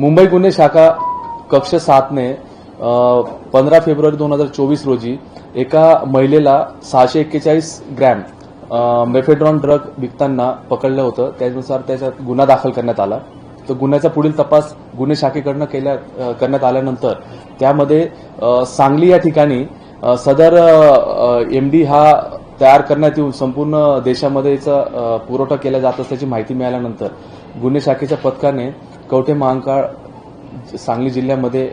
मुंबई गुन्हे शाखा कक्ष सातने पंधरा फेब्रुवारी दोन हजार चोवीस रोजी एका महिलेला सहाशे एक्केचाळीस ग्रॅम मेफेड्रॉन ड्रग विकताना पकडलं होतं. त्यानुसार त्याच्यात गुन्हा दाखल करण्यात आला. तर गुन्ह्याचा पुढील तपास गुन्हे शाखेकडनं केल्या करण्यात आल्यानंतर त्यामध्ये सांगली या ठिकाणी सदर एमडी हा तयार करण्यात येऊन संपूर्ण देशामध्ये याचा पुरवठा केला जात असल्याची माहिती मिळाल्यानंतर गुन्हे शाखेच्या पथकाने कवठे महांकाळ सांगली जिल्ह्यामध्ये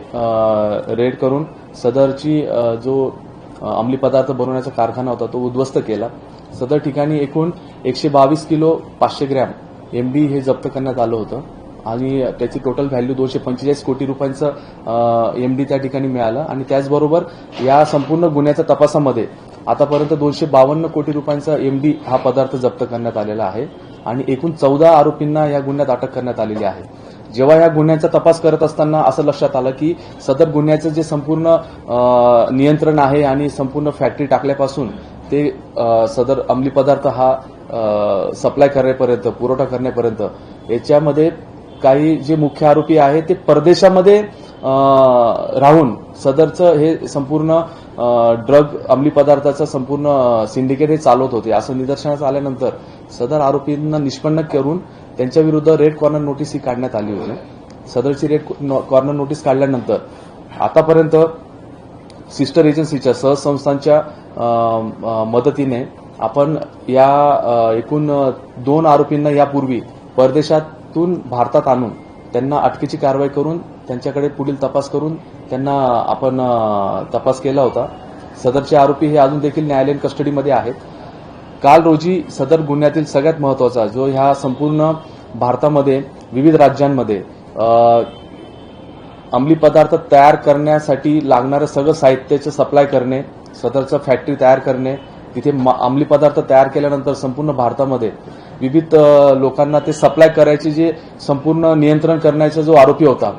रेड करून सदरची जो अंमली पदार्थ बनवण्याचा कारखाना होता तो उद्ध्वस्त केला. सदर ठिकाणी एकूण एकशे बावीस किलो पाचशे ग्रॅम एमडी हे जप्त करण्यात आलं होतं. आणि त्याची टोटल व्हॅल्यू दोनशे पंचेचाळीस कोटी रुपयांचं एमडी त्या ठिकाणी मिळालं. आणि त्याचबरोबर या संपूर्ण गुन्ह्याच्या तपासामध्ये आतापर्यंत दोनशे बावन्न कोटी रुपयांचा एमडी हा पदार्थ जप्त करण्यात आलेला आहे. आणि एकूण चौदा आरोपींना या गुन्ह्यात अटक करण्यात आलेली आहे. जेव्हा या गुन्ह्यांचा तपास करत असताना असं लक्षात आलं की सदर गुन्ह्याचं जे संपूर्ण नियंत्रण आहे आणि संपूर्ण फॅक्टरी टाकल्यापासून ते सदर अंमली पदार्थ हा सप्लाय करण्यापर्यंत पुरवठा करण्यापर्यंत याच्यामध्ये काही जे मुख्य आरोपी आहे ते परदेशामध्ये राहून सदरचं हे संपूर्ण ड्रग अंमली पदार्थाचं संपूर्ण सिंडिकेट हे चालवत होते. असं निदर्शनास आल्यानंतर सदर आरोपींना निष्पन्न करून त्यांच्याविरुद्ध रेड कॉर्नर नोटीस ही काढण्यात आली होती. सदरची रेड कॉर्नर नोटीस काढल्यानंतर आतापर्यंत सिस्टर एजन्सीच्या सहसंस्थांच्या मदतीने आपण या एकूण दोन आरोपींना यापूर्वी परदेशातून भारतात आणून त्यांना अटकेची कारवाई करून त्यांच्याकडे पुढील तपास करून त्यांना आपण तपास केला होता. सदरचे आरोपी हे अजून देखील न्यायालयीन कस्टडीमध्ये आहेत. काल रोजी सदर गुन्ह्यातील सगळ्यात महत्त्वाचा जो ह्या संपूर्ण भारतामध्ये विविध राज्यांमध्ये अंमली पदार्थ तयार करण्यासाठी लागणारं सगळं साहित्याचं सप्लाय करणे सदरचं फॅक्टरी तयार करणे तिथे अंमली पदार्थ तयार केल्यानंतर संपूर्ण भारतामध्ये विविध लोकांना ते सप्लाय करायचे जे संपूर्ण नियंत्रण करण्याचा जो आरोपी होता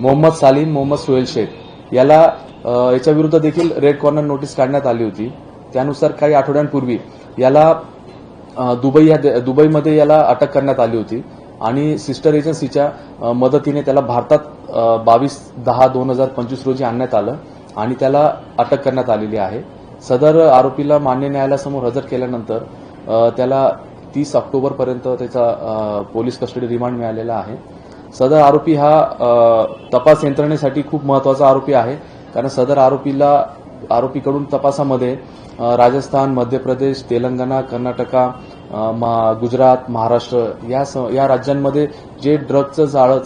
मोहम्मद सालीम मोहम्मद सुहेल शेख याला याच्याविरुद्ध याच्या विरुद्ध देखील रेड कॉर्नर नोटीस काढण्यात आली होती. त्यानुसार काही आठवड्यांपूर्वी याला दुबई या दुबईमध्ये याला अटक करण्यात आली होती. आणि सिस्टर एजन्सीच्या मदतीने त्याला भारतात बावीस दहा दोन हजार पंचवीस रोजी आणण्यात आलं आणि त्याला अटक करण्यात आलेली आहे. सदर आरोपीला मान्य न्यायालयासमोर हजर केल्यानंतर त्याला तीस ऑक्टोबरपर्यंत त्याचा पोलीस कस्टडी रिमांड मिळालेला आहे. सदर आरोपी हा तपास यंत्रणेसाठी खूप महत्त्वाचा आरोपी आहे. कारण सदर आरोपीला आरोपीकडून तपासामध्ये राजस्थान मध्य प्रदेश तेलंगणा कर्नाटका मा- गुजरात महाराष्ट्र या या राज्यांमध्ये जे ड्रगचं जाळं